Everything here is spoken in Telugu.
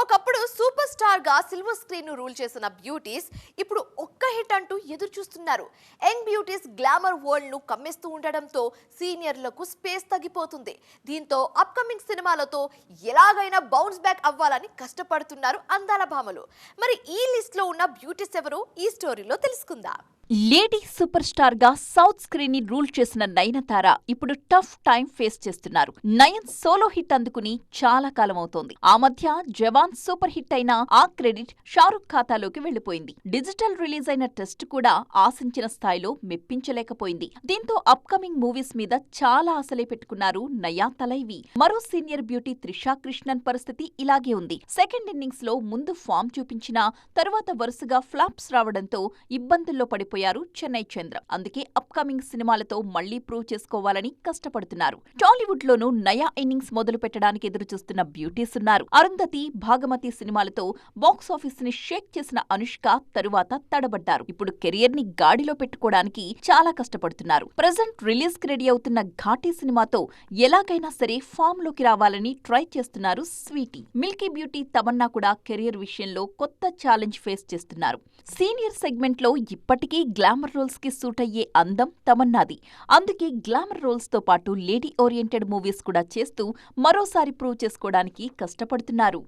ఒకప్పుడు సూపర్ స్టార్గా సిల్వర్ స్క్రీన్ను రూల్ చేసిన బ్యూటీస్ ఇప్పుడు ఒక్క హిట్ అంటూ ఎదురు చూస్తున్నారు యంగ్ బ్యూటీస్ గ్లామర్ వరల్డ్ను కమ్మేస్తూ ఉండడంతో సీనియర్లకు స్పేస్ తగ్గిపోతుంది. దీంతో అప్కమింగ్ సినిమాలతో ఎలాగైనా బౌన్స్ బ్యాక్ అవ్వాలని కష్టపడుతున్నారు అందాల భామలు. మరి ఈ లిస్ట్లో ఉన్న బ్యూటీస్ ఎవరు? ఈ స్టోరీలో తెలుసుకుందాం. లేడీ సూపర్ స్టార్గా సౌత్ స్క్రీన్ని రూల్ చేసిన నయనతార ఇప్పుడు టఫ్ టైం ఫేస్ చేస్తున్నారు. నయన్ సోలో హిట్ అందుకుని చాలా కాలం అవుతోంది. ఆ మధ్య జవాన్ సూపర్ హిట్ అయిన ఆ క్రెడిట్ షారుఖ్ ఖాతాలోకి వెళ్ళిపోయింది డిజిటల్ రిలీజ్ అయిన టెస్ట్ కూడా ఆశించిన స్థాయిలో మెప్పించలేకపోయింది. దీంతో అప్కమింగ్ మూవీస్ మీద చాలా ఆశలే పెట్టుకున్నారు నయా తలైవి. మరో సీనియర్ బ్యూటీ త్రిషా కృష్ణన్ పరిస్థితి ఇలాగే ఉంది. సెకండ్ ఇన్నింగ్స్లో ముందు ఫామ్ చూపించినా తరువాత వరుసగా ఫ్లాప్స్ రావడంతో ఇబ్బందుల్లో పడిపోయారు. చెన్నై చంద్ర. అందుకే అప్కమింగ్ సినిమాలతో మళ్ళీ ప్రూవ్ చేసుకోవాలని కష్టపడుతున్నారు. టాలీవుడ్ లోనూ నయా ఇన్నింగ్స్ మొదలు పెట్టడానికి ఎదురుచూస్తున్న బ్యూటీస్ ఉన్నారు. అరుంధతి భాగమతి సినిమాలతో బాక్స్ ఆఫీస్ని షేక్ చేసిన అనుష్క తరువాత తడబడ్డారు. ఇప్పుడు కెరియర్ని గాడిలో పెట్టుకోవడానికి చాలా కష్టపడుతున్నారు. ప్రజెంట్ రిలీజ్కి రెడీ అవుతున్న ఘాటీ సినిమాతో ఎలాగైనా సరే ఫామ్లోకి రావాలని ట్రై చేస్తున్నారు స్వీటీ. మిల్కీ బ్యూటీ తమన్నా కూడా కెరియర్ విషయంలో కొత్త ఛాలెంజ్ ఫేస్ చేస్తున్నారు. సీనియర్ సెగ్మెంట్లో ఇప్పటికీ గ్లామర్ రోల్స్కి సూట్ అయ్యే అందం తమన్నాది. అందుకే గ్లామర్ రోల్స్తో పాటు లేడీ ఓరియంటెడ్ మూవీస్ కూడా చేస్తూ మరోసారి ప్రూవ్ చేసుకోవడానికి కష్టపడుతున్నారు.